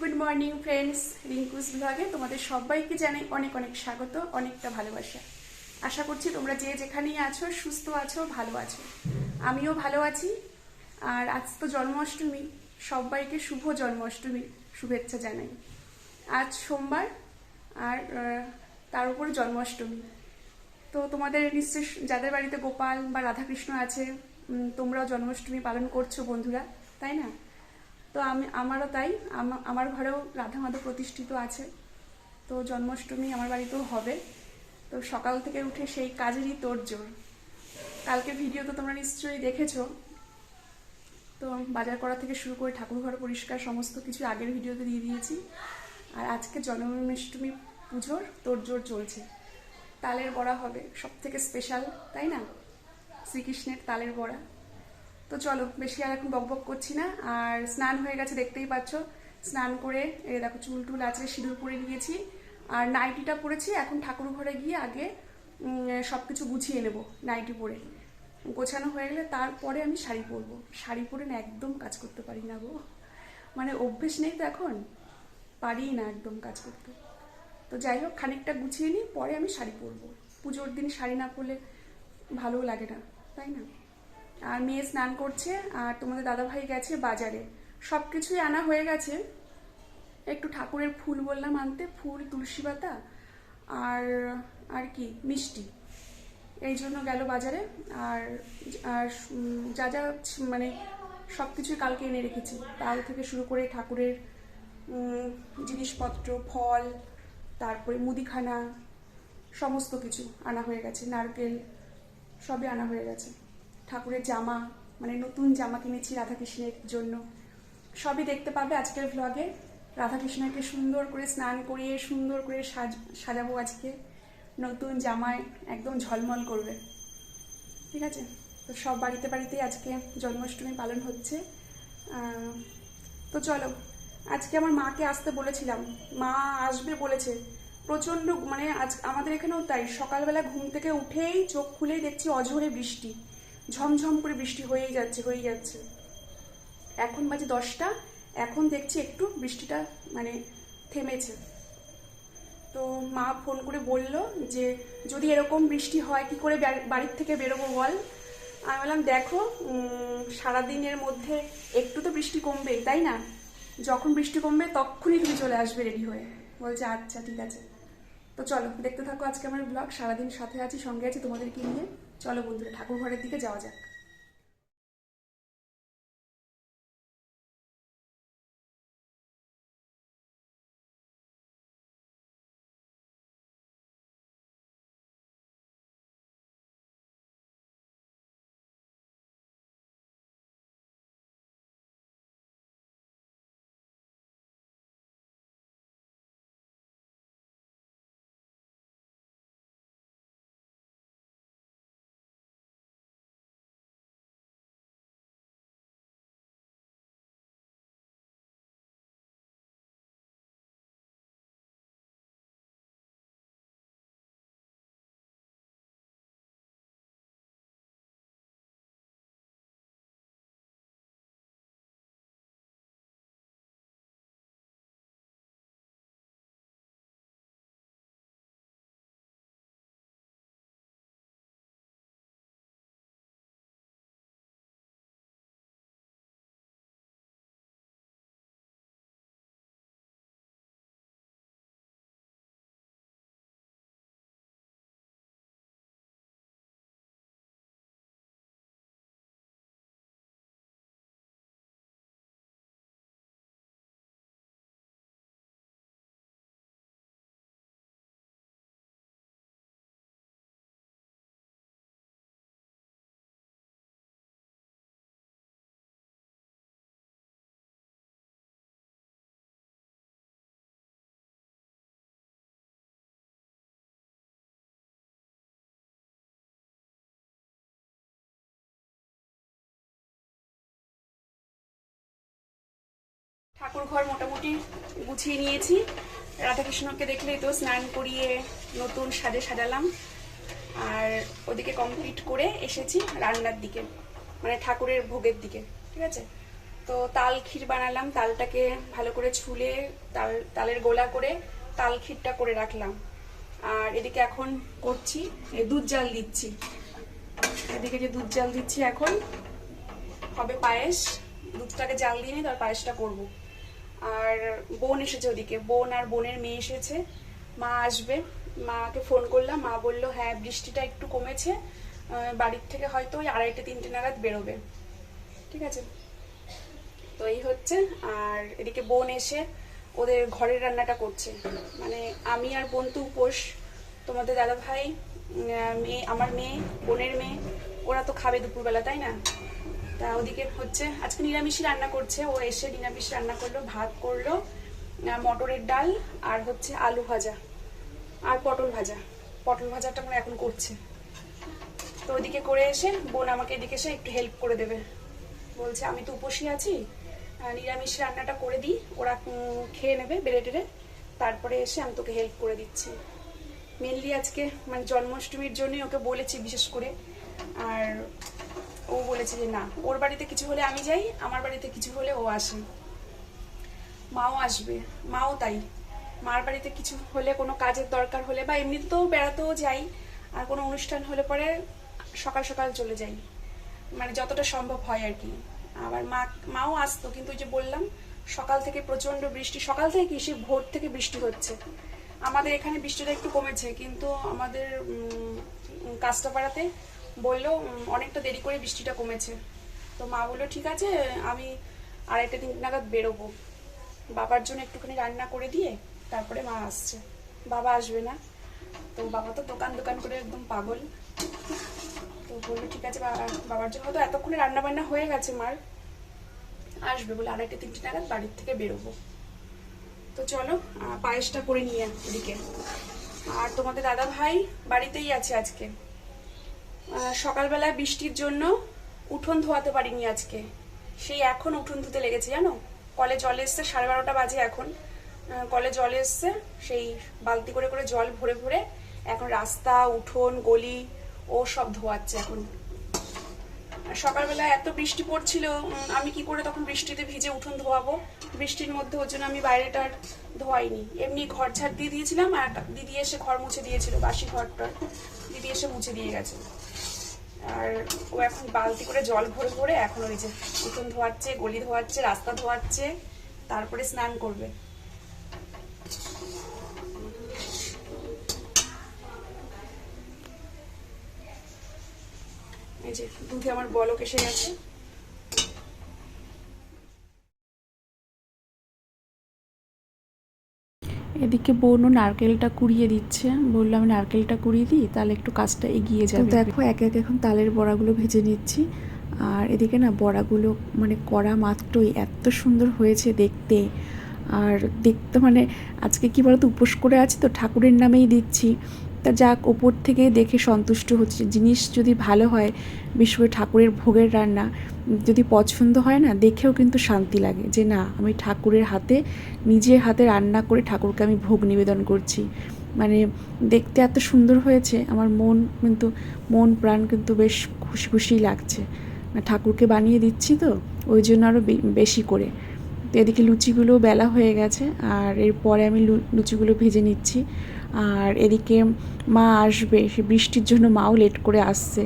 Good morning friends Rinku's ব্লগে তোমাদের সবাইকে জানাই অনেক অনেক স্বাগত, অনেকটা ভালোবাসা। আশা করছি তোমরা যে যেখানেই আছো, সুস্থ আছো, ভালো আছো। আমিও ভালো আছি। আর আজ তো জন্মাষ্টমী। সবাইকে শুভ জন্মাষ্টমী শুভেচ্ছা জানাই। আজ সোমবার, আর তার উপরে জন্মাষ্টমী। তো তোমাদের নিশ্চয় যাদের বাড়িতে গোপাল বা রাধাকৃষ্ণ আছে তোমরাও জন্মাষ্টমী পালন করছ বন্ধুরা, তাই না? তো আমি, আমারও তাই। আমা- আমার ঘরেও রাধা মাধব প্রতিষ্ঠিত আছে। তো জন্মাষ্টমী আমার বাড়িতেও হবে। তো সকাল থেকে উঠে সেই কাজেরই তোড়জোড়। কালকে ভিডিও তো তোমরা নিশ্চয়ই দেখেছ। তো বাজার করা থেকে শুরু করে ঠাকুর ঘর পরিষ্কার সমস্ত কিছু আগের ভিডিওতে দিয়ে দিয়েছি। আর আজকে জন্মাষ্টমী পুজোর তোড়জোড় চলছে। তালের বড়া হবে সব থেকে স্পেশাল তাই না? শ্রীকৃষ্ণের তালের বড়া। তো চলো, বেশি আর এখন বকবক করছি না। আর স্নান হয়ে গেছে, দেখতেই পাচ্ছ। স্নান করে দেখো, চুল টুল আছে সিঁদুর পরে নিয়েছি। আর নাইটিটা পরেছি, এখন ঠাকুর ঘরে গিয়ে আগে সব কিছু গুছিয়ে নেব, নাইটি পরে। গোছানো হয়ে গেলে তারপরে আমি শাড়ি পরবো। শাড়ি পরে না একদম কাজ করতে পারি না গো। মানে অভ্যেস নেই তো এখন। পারি না একদম কাজ করতে। তো যাই হোক, খানিকটা গুছিয়ে নিই পরে আমি শাড়ি পরবো। পুজোর দিন শাড়ি না পরলে ভালোও লাগে না, তাই না? আর মেয়ে স্নান করছে আর তোমাদের দাদাভাই গেছে বাজারে। সব কিছুই আনা হয়ে গেছে। একটু ঠাকুরের ফুল বললাম আনতে, ফুল, তুলসী পাতা আর আর কি, মিষ্টি। এই জন্য গেল বাজারে আর আর যা যা মানে সব কিছুই কালকে এনে রেখেছি। তাল থেকে শুরু করে ঠাকুরের জিনিসপত্র, ফল, তারপরে মুদিখানা, সমস্ত কিছু আনা হয়ে গেছে। নারকেল সবই আনা হয়ে গেছে। ঠাকুরের জামা মানে নতুন জামা কিনেছি রাধাকৃষ্ণের জন্য। সবই দেখতে পাবে আজকের ভ্লগে রাধাকৃষ্ণকে সুন্দর করে স্নান করিয়ে, সুন্দর করে সাজ, সাজাবো আজকে। নতুন জামায় একদম ঝলমল করবে। ঠিক আছে? তো সব বাড়িতে বাড়িতেই আজকে জন্মাষ্টমী পালন হচ্ছে। তো চলো, আজকে আমার মাকে আসতে বলেছিলাম। মা আসবে বলেছে। প্রচণ্ড মানে আজ, আমাদের এখানেও তাই। সকালবেলা ঘুম থেকে উঠেই চোখ খুলেই দেখছি অঝরে বৃষ্টি। ঝমঝম করে বৃষ্টি হয়েই যাচ্ছে হয়েই যাচ্ছে। এখন বাজে দশটা, এখন দেখছি একটু বৃষ্টিটা মানে থেমেছে। তো মা ফোন করে বলল যে, যদি এরকম বৃষ্টি হয়, কি করে বাড়ির থেকে বেরোবো বল? আমি বললাম, দেখো সারাদিনের মধ্যে একটু তো বৃষ্টি কমবে, তাই না? যখন বৃষ্টি কমবে, তখনই তুমি চলে আসবে রেডি হয়ে। বলছে আচ্ছা ঠিক আছে। তো চলো, দেখতে থাকো আজকে আমার ব্লগ, সারাদিন সাথে আছি, সঙ্গে আছি তোমাদেরকে নিয়ে? চলো বন্ধুরা ঠাকুর ঘরের দিকে যাওয়া যাক। ঠাকুর ঘর মোটামুটি গুছিয়ে নিয়েছি। রাধাকৃষ্ণকে দেখলেই তো স্নান করিয়ে নতুন সাজে সাজালাম। আর ওদিকে কমপ্লিট করে এসেছি রান্নার দিকে মানে ঠাকুরের ভোগের দিকে, ঠিক আছে? তো তাল ক্ষীর বানালাম, তালটাকে ভালো করে ছুলে তাল, তালের গোলা করে তাল ক্ষীরটা করে রাখলাম। আর এদিকে এখন করছি দুধ জাল দিচ্ছি। এদিকে যে দুধ জাল দিচ্ছি এখন, হবে পায়েস। দুধটাকে জাল দিয়ে নিই তার পায়েসটা করব। আর বোন এসেছে ওদিকে। বোন আর বোনের মেয়ে এসেছে। মা আসবে। মাকে ফোন করলাম। মা বলল হ্যাঁ বৃষ্টিটা একটু কমেছে। বাড়ির থেকে হয়তো ওই আড়াইটে, তিনটে নাগাদ বেরোবে। ঠিক আছে? তো এই হচ্ছে। আর এদিকে বোন এসে ওদের ঘরের রান্নাটা করছে। মানে আমি আর বোন তো উপোস। তোমাদের দাদা ভাই মেয়ে, আমার মেয়ে, বোনের মেয়ে, ওরা তো খাবে দুপুরবেলা, তাই না? তা ওদিকে হচ্ছে, আজকে নিরামিষই রান্না করছে। ও এসে নিরামিষ রান্না করল, ভাত করল মটরের ডাল আর হচ্ছে আলু ভাজা আর পটল ভাজা। পটল ভাজাটা মানে এখন করছে। তো ওদিকে করে এসে বোন আমাকে এদিকে এসে একটু হেল্প করে দেবে। বলছে, আমি তো উপসী আছি নিরামিষ রান্নাটা করে দিই। ওরা খেয়ে নেবে বেড়ে টেড়ে। তারপরে এসে আমি তোকে হেল্প করে দিচ্ছি। মেনলি আজকে মানে জন্মাষ্টমীর জন্যই ওকে বলেছি বিশেষ করে। আর ও বলেছে যে, না, ওর বাড়িতে কিছু হলে আমি যাই, আমার বাড়িতে কিছু হলে ও আসে। মাও আসবে, মাও তাই। মার বাড়িতে কিছু হলে, কোনো কাজের দরকার হলে বা এমনিতেও বেড়াতেও যাই, আর কোনো অনুষ্ঠান হলে পরে সকাল সকাল চলে যাই। মানে যতটা সম্ভব হয় আর কি। আবার মা, মাও আসতো, কিন্তু ওই যে বললাম, সকাল থেকে প্রচণ্ড বৃষ্টি, সকাল থেকে কি সে ভোর থেকে বৃষ্টি হচ্ছে। আমাদের এখানে বৃষ্টিটা একটু কমেছে, কিন্তু আমাদের কাস্টাপাড়াতে বলল অনেকটা দেরি করে বৃষ্টিটা কমেছে। তো মা বলল, ঠিক আছে, আমি আড়াইটা তিন নাগাদ বেরোবো। বাবার জন্য একটুখানি রান্না করে দিয়ে তারপরে মা আসছে। বাবা আসবে না। তো বাবা তো দোকান দোকান করে একদম পাগল। তো বলল, ঠিক আছে বাবার জন্য তো এতক্ষণে রান্না বান্না হয়ে গেছে মার। আসবে বলে আড়াইটে তিনটে নাগাদ বাড়ির থেকে বেরোবো। তো চলো পায়েসটা করে নিয়ে ওদিকে। আর তোমাদের দাদা ভাই বাড়িতেই আছে আজকে? আহ, সকালবেলায় বৃষ্টির জন্য উঠোন ধোয়াতে পারিনি আজকে। সেই এখন উঠোন ধুতে লেগেছে জানো? কলে জল এসছে সাড়ে বারোটা বাজে এখন। কলে জল এসছে সেই বালতি করে করে জল ভরে ভরে এখন রাস্তা উঠোন গলি ও সব ধোয়াচ্ছে এখন। সকালবেলা এত বৃষ্টি পড়ছিল আমি কি করে তখন বৃষ্টিতে ভিজে উঠোন ধোয়াবো? বৃষ্টির মধ্যে ওর জন্য আমি বাইরেটার ধোয়াইনি। এমনি ঘর ঝাড় দিয়ে দিয়েছিলাম আর দিদি এসে ঘর মুছে দিয়েছিল বাসি ঘরটা। দিদি এসে মুছে দিয়ে গেছে। আর ও এখন বালতি করে জল ভরে ভরে এখন ওই যে উঠোন ধোয়াচ্ছে, গলি ধোয়াচ্ছে, রাস্তা ধোয়াচ্ছে, তারপরে স্নান করবে। এই যে, দুধে আমার বলক এসে গেছে। এদিকে বোনও নারকেলটা কুড়িয়ে দিচ্ছে। বললাম নারকেলটা কুড়িয়ে দিই তাহলে একটু কাজটা এগিয়ে যাবে। দেখো এক এক এখন তালের বড়াগুলো ভেজে নিচ্ছি। আর এদিকে না বড়াগুলো মানে করা মাত্রই এত সুন্দর হয়েছে দেখতে। আর দেখতে মানে আজকে কি বলতো উপোস করে আছি তো ঠাকুরের নামেই দিচ্ছি। তা যাক, ওপর থেকে দেখে সন্তুষ্ট হচ্ছে। জিনিস যদি ভালো হয় বিশেষ করে ঠাকুরের ভোগের রান্না, যদি পছন্দ হয় না, দেখেও কিন্তু শান্তি লাগে যে না, আমি ঠাকুরের হাতে, নিজে হাতে রান্না করে ঠাকুরকে আমি ভোগ নিবেদন করছি। মানে দেখতে এত সুন্দর হয়েছে, আমার মন কিন্তু, মন, প্রাণ কিন্তু বেশ খুশি খুশি লাগছে। ঠাকুরকে বানিয়ে দিচ্ছি তো, ওই জন্য আরও বেশি করে। তো এদিকে লুচিগুলো বেলা হয়ে গেছে আর এরপরে আমি লুচিগুলো ভেজে নিচ্ছি। আর এদিকে মা আসবে, সে বৃষ্টির জন্য মাও লেট করে আসছে।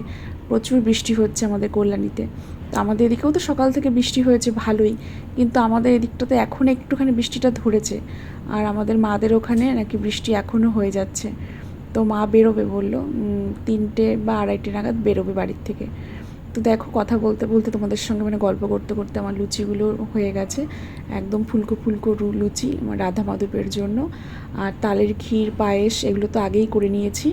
প্রচুর বৃষ্টি হচ্ছে আমাদের কল্যাণীতে। তো আমাদের এদিকেও তো সকাল থেকে বৃষ্টি হয়েছে ভালোই, কিন্তু আমাদের এদিকটাতে এখন একটুখানি বৃষ্টিটা ধরেছে। আর আমাদের মাদের ওখানে নাকি বৃষ্টি এখনও হয়ে যাচ্ছে। তো মা বেরোবে বলল তিনটে বা আড়াইটে নাগাদ বেরোবে বাড়ির থেকে। তো দেখো কথা বলতে বলতে তোমাদের সঙ্গে মানে গল্প করতে করতে আমার লুচিগুলো হয়ে গেছে। একদম ফুলকো ফুলকো লুচি আমার রাধা মাধবের জন্য। আর তালের ক্ষীর, পায়েস এগুলো তো আগেই করে নিয়েছি।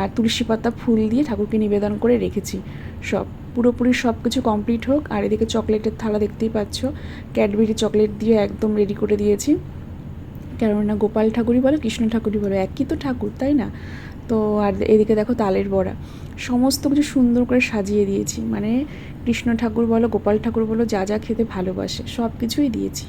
আর তুলসী পাতা, ফুল দিয়ে ঠাকুরকে নিবেদন করে রেখেছি। সব, পুরোপুরি সব কিছু কমপ্লিট হোক। আর এদিকে চকলেটের থালা দেখতেই পাচ্ছ। ক্যাডবেরি চকলেট দিয়ে একদম রেডি করে দিয়েছি। কেননা গোপাল ঠাকুরই বলো, কৃষ্ণ ঠাকুরই বলো, একই তো ঠাকুর, তাই না? তো আর এদিকে দেখো তালের বড়া। সমস্ত কিছু সুন্দর করে সাজিয়ে দিয়েছি। মানে কৃষ্ণ ঠাকুর বলো, গোপাল ঠাকুর বলো, যা যা খেতে ভালোবাসে সব কিছুই দিয়েছি।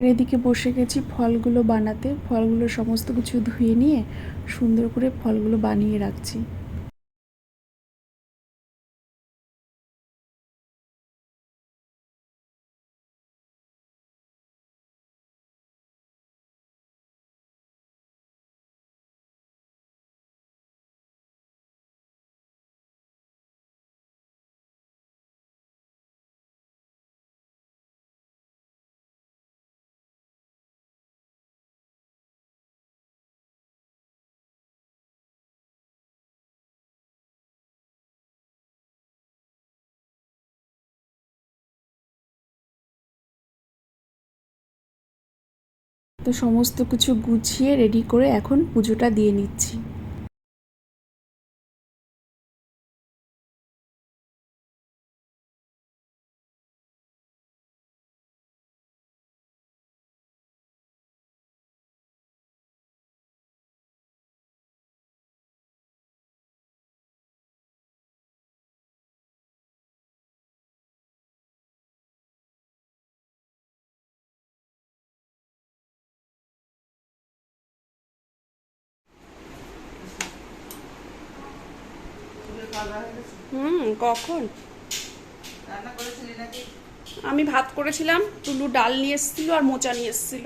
এদিকে বসে গেছি ফলগুলো বানাতে। ফলগুলো সমস্ত কিছু ধুয়ে নিয়ে সুন্দর করে ফলগুলো বানিয়ে রাখছি। তো সমস্ত কিছু গুছিয়ে রেডি করে এখন পুজোটা দিয়ে নিচ্ছি। হুম কখন? আমি ভাত করেছিলাম টুলু ডাল নিয়ে এসেছিল আর মোচা নিয়ে এসেছিল।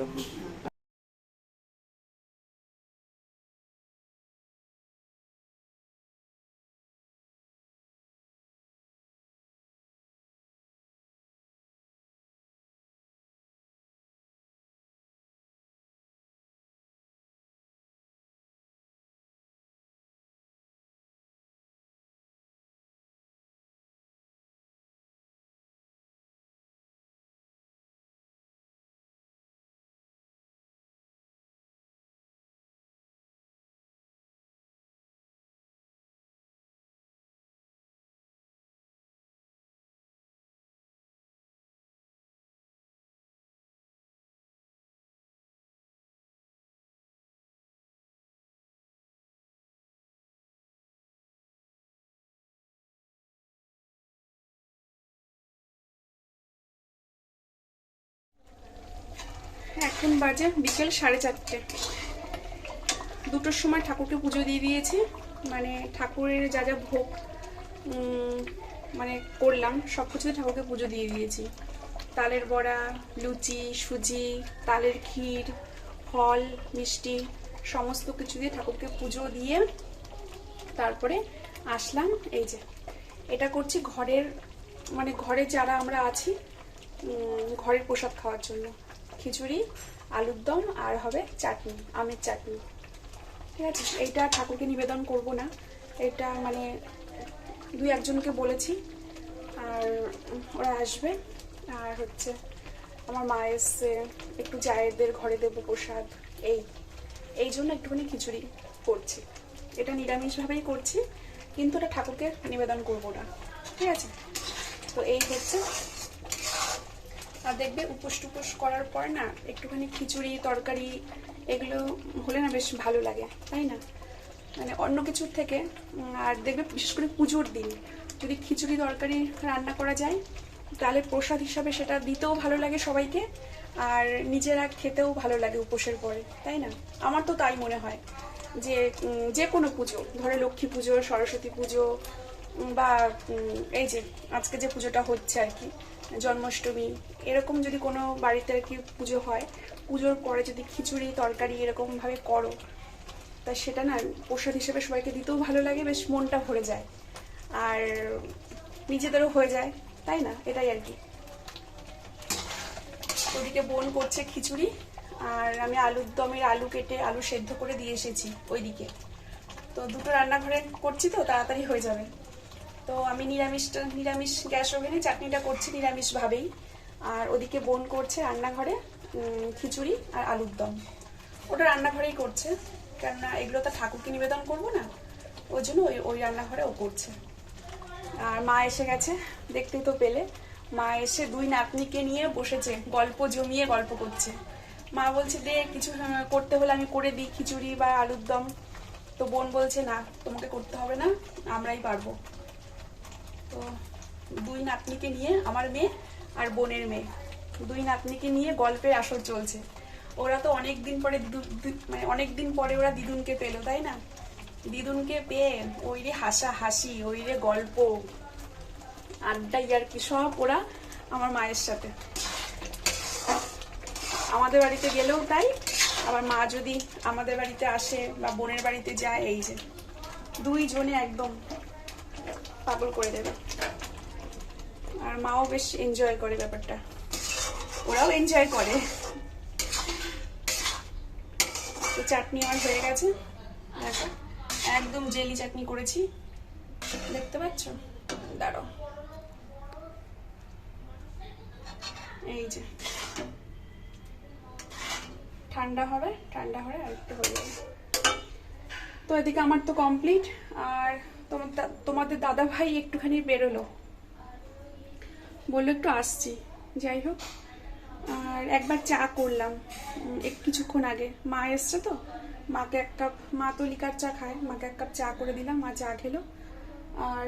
এখন বাজে, বিকেল সাড়ে চারটে। দুটোর সময় ঠাকুরকে পুজো দিয়ে দিয়েছি। মানে ঠাকুরের যা যা ভোগ মানে করলাম, সব কিছুতে ঠাকুরকে পুজো দিয়ে দিয়েছি। তালের বড়া, লুচি, সুজি, তালের ক্ষীর, ফল, মিষ্টি, সমস্ত কিছু দিয়ে ঠাকুরকে পুজো দিয়ে তারপরে আসলাম। এই যে, এটা করছি ঘরের মানে ঘরে যারা আমরা আছি ঘরের প্রসাদ খাওয়ার জন্য। খিচুড়ি, আলুর দম আর হবে চাটনি, আমের চাটনি। ঠিক আছে? এইটা ঠাকুরকে নিবেদন করব না। এটা মানে দুই একজনকে বলেছি। আর ওরা আসবে। আর হচ্ছে আমার মা এসছে, একটু জায়েরদের ঘরে দেবো প্রসাদ। এই এই জন্য একটুখানি খিচুড়ি করছি। এটা নিরামিষভাবেই করছি, কিন্তু এটা ঠাকুরকে নিবেদন করব না। ঠিক আছে? তো এই হচ্ছে দেখবে উপোস টুপোস করার পর না, একটুখানি খিচুড়ি, তরকারি, এগুলো হলে না বেশ ভালো লাগে, তাই না? মানে অন্য কিছুর থেকে আর দেখবে বিশেষ করে পুজোর দিন, যদি খিচুড়ি, তরকারি রান্না করা যায়, তাহলে প্রসাদ হিসাবে সেটা দিতেও ভালো লাগে সবাইকে, আর নিজেরা খেতেও ভালো লাগে উপোসের পরে, তাই না? আমার তো তাই মনে হয়, যে যে কোনো পুজো, ধরো লক্ষ্মী পুজো, সরস্বতী পুজো বা এই যে, আজকে যে পুজোটা হচ্ছে আর কি জন্মাষ্টমী, এরকম যদি কোনো বাড়িতে আর কি পুজো হয়, পুজোর পরে যদি খিচুড়ি, তরকারি এরকমভাবে করো, তা সেটা না প্রসাদ হিসেবে সবাইকে দিতেও ভালো লাগে, বেশ মনটা ভরে যায়। আর নিজেদেরও হয়ে যায়, তাই না? এটাই আর কি। ওদিকে বোন করছে খিচুড়ি, আর আমি আলুর দমের আলু কেটে আলু সেদ্ধ করে দিয়ে এসেছি ওইদিকে। তো দুটো রান্নাঘরে করছি তো, তাড়াতাড়ি হয়ে যাবে। তো আমি নিরামিষটা নিরামিষ গ্যাস ওভেনে চাটনিটা করছি নিরামিষভাবেই। আর ওদিকে বোন করছে রান্নাঘরে খিচুড়ি আর আলুর দম। ওটা রান্নাঘরেই করছে, কেননা এগুলো তো ঠাকুরকে নিবেদন করব না, ওই জন্য ওই ওই রান্নাঘরে ও করছে। আর মা এসে গেছে, দেখতেই তো পেলে। মা এসে দুই নাতনিকে নিয়ে বসেছে, গল্প জমিয়ে গল্প করছে। মা বলছে, দে, কিছু করতে হলে আমি করে দিই খিচুড়ি বা আলুর দম। তো বোন বলছে, না, তোমাকে করতে হবে না, আমরাই পারব। তো দুই নাতনিকে নিয়ে, আমার মেয়ে আর বোনের মেয়ে। দুই নাতনিকে নিয়ে গল্পের আসর চলছে। ওরা তো অনেক দিন পরে মানে অনেক দিন পরে ওরা দিদুনকে পেল, তাই না? দিদুনকে পেয়ে ওই রে হাসা হাসি ওই রে গল্প, আড্ডা ইয়ার কি সব ওরা আমার মায়ের সাথে। আমাদের বাড়িতে গেলেও তাই, আবার মা যদি আমাদের বাড়িতে আসে বা বোনের বাড়িতে যায়, এই যে। দুইজনে একদম পাগল করে দেবে। আর মাও বেশ এনজয় করে ব্যাপারটা। ওরাও এনজয় করে। তো চাটনি আমার হয়ে গেছে। দেখো, একদম জেলি চাটনি করেছি। দেখতে পাচ্ছ? দাঁড়ো এই যে। ঠান্ডা হবে, ঠান্ডা হলে আর একটু হয়ে যাবে। তো এদিকে আমার তো কমপ্লিট আর তোমাদের দাদা ভাই একটুখানি বেরোলো। বলল একটু আসছি। যাই হোক আর একবার চা করলাম এক কিছুক্ষণ আগে। মা এসছে তো মাকে এক কাপ মা তো লিকার চা খায় মাকে এক কাপ চা করে দিলাম মা চা খেলো। আর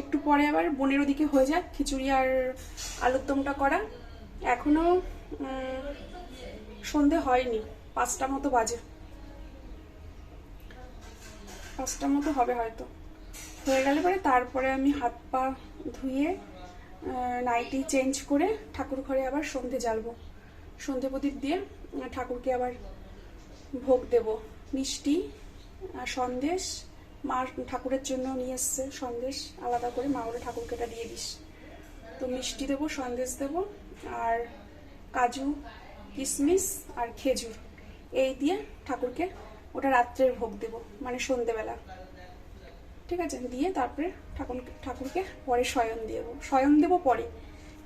একটু পরে আবার বোনের ওদিকে হয়ে যাক খিচুড়ি আর আলুর দমটা করা। এখনও উম, সন্ধে হয়নি পাঁচটা মতো বাজে। পাঁচটা মতো হবে হয়তো। হয়ে গেলে পরে তারপরে আমি হাত পা ধুয়ে নাইটি চেঞ্জ করে ঠাকুর ঘরে আবার সন্ধে জ্বালবো। সন্ধে প্রদীপ দিয়ে ঠাকুরকে আবার ভোগ দেব। মিষ্টি সন্দেশ, মা ঠাকুরের জন্য নিয়ে এসছে সন্দেশ, আলাদা করে মা ওরা ঠাকুরকে এটা দিয়ে দিস। তো মিষ্টি দেবো, সন্দেশ দেবো, আর কাজু কিশমিশ আর খেজুর, এই দিয়ে ঠাকুরকে ওটা রাত্রের ভোগ দেব মানে সন্ধেবেলা। ঠিক আছে? দিয়ে তারপরে ঠাকুর ঠাকুরকে পরে শয়ন দেবো। শয়ন দেবো পরে।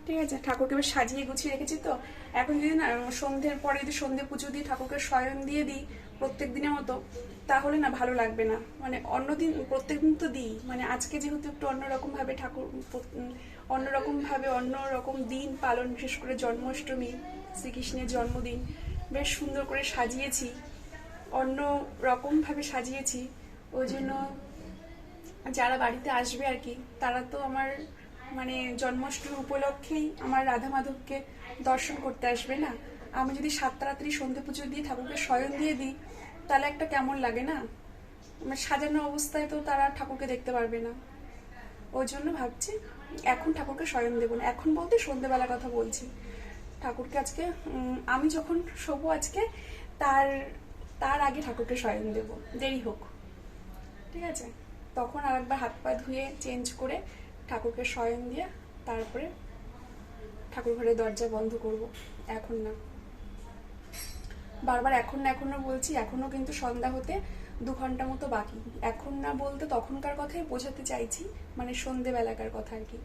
ঠিক আছে? ঠাকুরকে এবার সাজিয়ে গুছিয়ে রেখেছি তো। এখন যদি না সন্ধ্যের পরে যদি সন্ধে পুজো দিই ঠাকুরকে শয়ন দিয়ে দিই প্রত্যেক দিনের মতো তাহলে না ভালো লাগবে না। মানে অন্যদিন প্রত্যেক দিন তো দিই। মানে আজকে যেহেতু একটু অন্যরকম ভাবে ঠাকুর উম, অন্যরকম অন্য রকম দিন পালন বিশেষ করে জন্মাষ্টমী শ্রীকৃষ্ণের জন্মদিন বেশ সুন্দর করে সাজিয়েছি। অন্য রকমভাবে সাজিয়েছি। ওই জন্য যারা বাড়িতে আসবে আর কি, তারা তো আমার মানে জন্মাষ্টমী উপলক্ষেই আমার রাধা মাধবকে দর্শন করতে আসবে না? আমি যদি সাতটা রাত্রি সন্ধে পুজো দিয়ে ঠাকুরকে স্বয়ং দিয়ে দিই, তাহলে একটা কেমন লাগে না? আমার সাজানো অবস্থায় তো তারা ঠাকুরকে দেখতে পারবে না। ওই জন্য ভাবছি এখন ঠাকুরকে স্বয়ং দেবো না। এখন বলতে সন্ধেবেলার কথা বলছি। ঠাকুরকে আজকে আমি যখন শোবো আজকে, তার তার আগে ঠাকুরকে স্বয়ং দেবো। দেরি হোক। ঠিক আছে? তখন আর একবার হাত পা ধুয়ে চেঞ্জ করে ঠাকুরকে শয়ন দিয়ে তারপরে ঠাকুর ঘরের দরজা বন্ধ করব। এখন না। বারবার এখন না এখনও বলছি, এখনও কিন্তু সন্ধ্যা হতে দু ঘণ্টা মতো বাকি। এখন না বলতে তখনকার কথাই বোঝাতে চাইছি মানে সন্ধেবেলাকার কথা আর কি।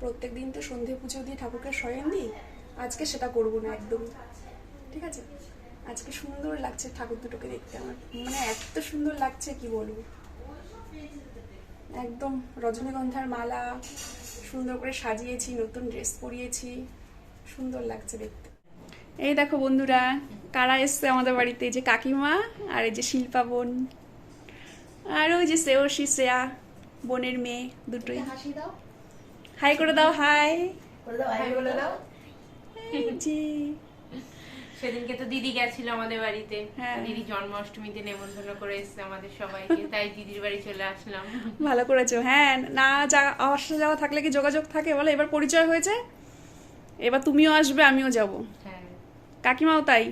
প্রত্যেক দিন তো সন্ধে পুজো দিয়ে ঠাকুরকে শয়ন দিই, আজকে সেটা করব না একদম। ঠিক আছে? আজকে সুন্দর লাগছে ঠাকুর দুটোকে দেখতে আমার। মানে এত সুন্দর লাগছে, কি বলব? একদম রজনীগন্ধার মালা সুন্দর করে সাজিয়েছি নতুন ড্রেস পরিয়েছি সুন্দর লাগছে দেখতে। এই দেখো বন্ধুরা কারা এসছে আমাদের বাড়িতে? এই যে কাকিমা আর এই যে শিল্পা বোন। আর ওই যে শ্রেয়সী শ্রেয়া বোনের মেয়ে দুটোই। হাই করে দাও হাই। করে দাও হাই বলে দাও। যে সেদিনকে তো দিদি গেছিল আমাদের বাড়িতে। হ্যাঁ। দিদি জন্মাষ্টমীতে নেমন্তন্ন করে এসেছে আমাদের সবাইকে তাই দিদির বাড়ি চলে আসলাম। ভালো করেছ হ্যাঁ না যা আসা যাওয়া থাকলে কি যোগাযোগ থাকে বলো? এবার পরিচয় হয়েছে? এবার তুমিও আসবে আমিও যাব। হ্যাঁ। কাকিমাও তাই?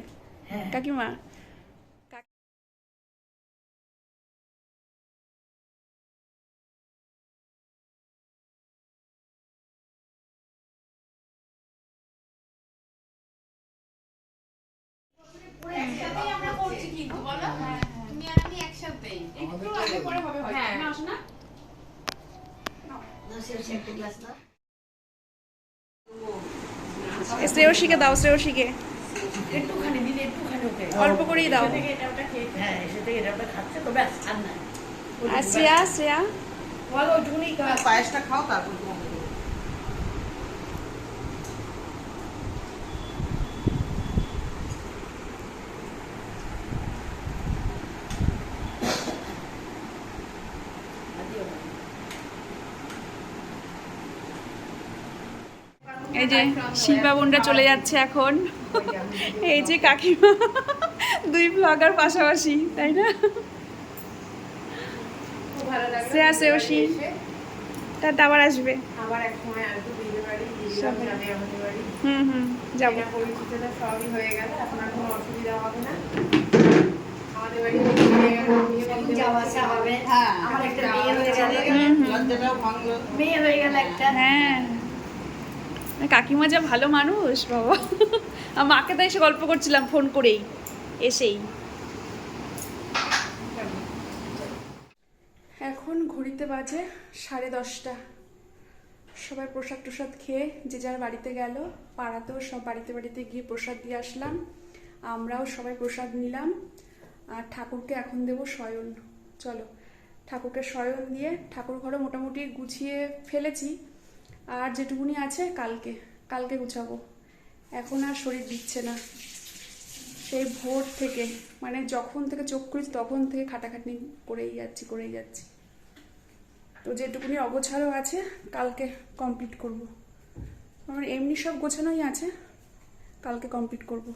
হ্যাঁ। কাকিমা একসাথেই আমরা করছি কিন্তু বলো তুমি আর আমি একসাথেই একটু আগে পরে হবে হয়তো হ্যাঁ। না আসো না দাও সে একটা গ্লাস দাও শ্রেয়সীকে দাও শ্রেয়সীকে। একটুখানি দিলে একটুখানি ওকে। অল্প করেই দাও। থেকে এটা ওটা খেয়ে হ্যাঁ এসে থেকে এটা ওটা খাচ্ছে তো আর না আর শ্রেয়া শ্রেয়া? বলো ওইটুকুনি পায়েসটা খাও তারপর এই যে শিল্পা বোনরা চলে যাচ্ছে এখন। এই যে কাকিমা দুই ব্লগার পাশাপাশি তাই না? তার আবার আসবে। আবার এক সময় হুম হুম যাব। পরিচিতটা সবই হয়ে গেল এখন আর কোনো অসুবিধা হবে না। আমাদের বাড়ি থেকে গেল বিয়ে বাড়িতে যাওয়া আসা হবে। আমার একটা মেয়ে গেলে। মেয়ে গেল একটা। হ্যাঁ। কাকিমা যা ভালো মানুষ, বাবা। মাকে তো এসে গল্প করছিলাম, ফোন করেই, এসেই। এখন ঘড়িতে বাজে সাড়ে দশটা। সবাই প্রসাদ টসাদ খেয়ে যে যার বাড়িতে গেল, পাড়াতেও সব বাড়িতে বাড়িতে গিয়ে প্রসাদ দিয়ে আসলাম। আমরাও সবাই প্রসাদ নিলাম। আর ঠাকুরকে এখন দেব শয়ন। চলো, ঠাকুরকে শয়ন দিয়ে ঠাকুর ঘরে মোটামুটি গুছিয়ে ফেলেছি। আর যেটুকুনি আছে কালকে কালকে গুছাবো। এখন আর শরীর দিচ্ছে না। সেই ভোর থেকে মানে যখন থেকে চোখ খুলেছি তখন থেকে খাটাখাটনি করেই যাচ্ছি করেই যাচ্ছি। তো যেটুকুনি অগোছালো আছে, কালকে কমপ্লিট করব। আমার এমনি সব গোছানোই আছে, কালকে কমপ্লিট করব।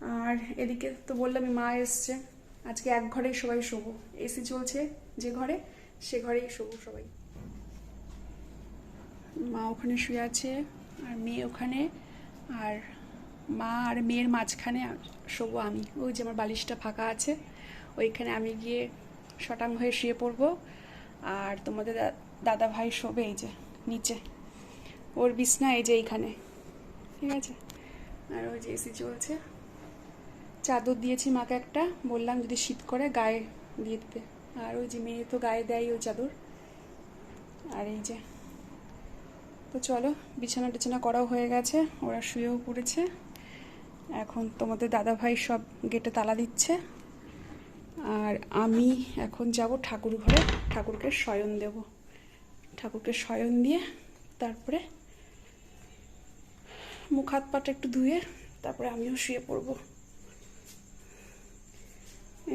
আর এদিকে তো বললামই, মা এসছে। আজকে এক ঘরেই সবাই শোবো। এসি চলছে যে ঘরে, সে ঘরেই শোবো সবাই। মা ওখানে শুয়ে আছে, আর মেয়ে ওখানে, আর মা আর মেয়ের মাঝখানে শোবো আমি। ওই যে আমার বালিশটা ফাঁকা আছে, ওইখানে আমি গিয়ে শটাং হয়ে শুয়ে পড়ব। আর তোমাদের দাদা ভাই শোবে এই যে, নিচে। ওর বিছনা এই যে এইখানে, ঠিক আছে? আর ওই যে এসি চলছে। চাদর দিয়েছি মাকে একটা, বললাম যদি শীত করে গায়ে দিয়ে দিতে। আর ওই যে মেয়ে তো গায়ে দেয় ওই চাদর। আর এই যে তো চলো, বিছানা টিছানা করাও হয়ে গেছে, ওরা শুয়েও পড়েছে। এখন তোমাদের দাদা ভাই সব গেটে তালা দিচ্ছে। আর আমি এখন যাব ঠাকুর ঘরে, ঠাকুরকে শয়ন দেব। ঠাকুরকে শয়ন দিয়ে তারপরে মুখ হাত পাটা একটু ধুয়ে তারপরে আমিও শুয়ে পড়ব।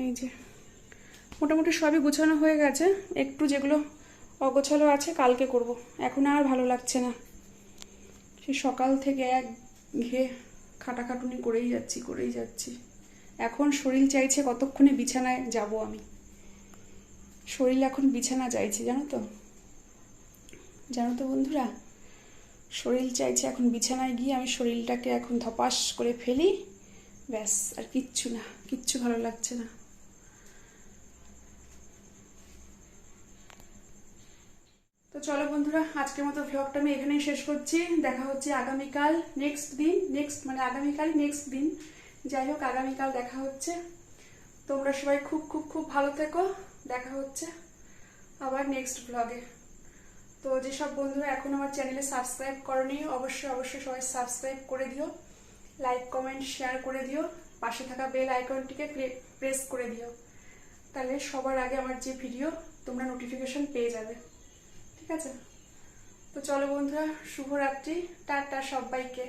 এই যে, মোটামুটি সবই গুছানো হয়ে গেছে। একটু যেগুলো অগোছালো আছে, কালকে করব। এখন আর ভালো লাগছে না। সে সকাল থেকে এক ঘে খাটাখাটুনি করেই যাচ্ছি করেই যাচ্ছি। এখন শরীর চাইছে কতক্ষণে বিছানায় যাব আমি? শরীর এখন বিছানা চাইছে, জানো তো? জানো তো বন্ধুরা? শরীর চাইছে এখন বিছানায় গিয়ে আমি শরীরটাকে এখন ধপাস করে ফেলি। ব্যাস, আর কিচ্ছু না, কিচ্ছু ভালো লাগছে না। তো চলো বন্ধুরা, আজকের মতো ভ্লগটা আমি এখানেই শেষ করছি। দেখা হচ্ছে আগামীকাল নেক্সট দিন নেক্সট মানে আগামীকাল নেক্সট দিন। যাই হোক, আগামীকাল দেখা হচ্ছে। তোমরা সবাই খুব খুব খুব ভালো থেকো। দেখা হচ্ছে আবার নেক্সট ব্লগে তো যেসব বন্ধুরা এখন আমার চ্যানেলে সাবস্ক্রাইব করনি, অবশ্যই অবশ্যই সবাই সাবস্ক্রাইব করে দিও। লাইক কমেন্ট শেয়ার করে দিও। পাশে থাকা বেল আইকনটিকে প্রেস করে দিও। তাহলে সবার আগে আমার যে ভিডিও তোমরা নোটিফিকেশন পেয়ে যাবে। ঠিক আছে? তো চলো বন্ধুরা শুভরাত্রি টাটা সবাইকে।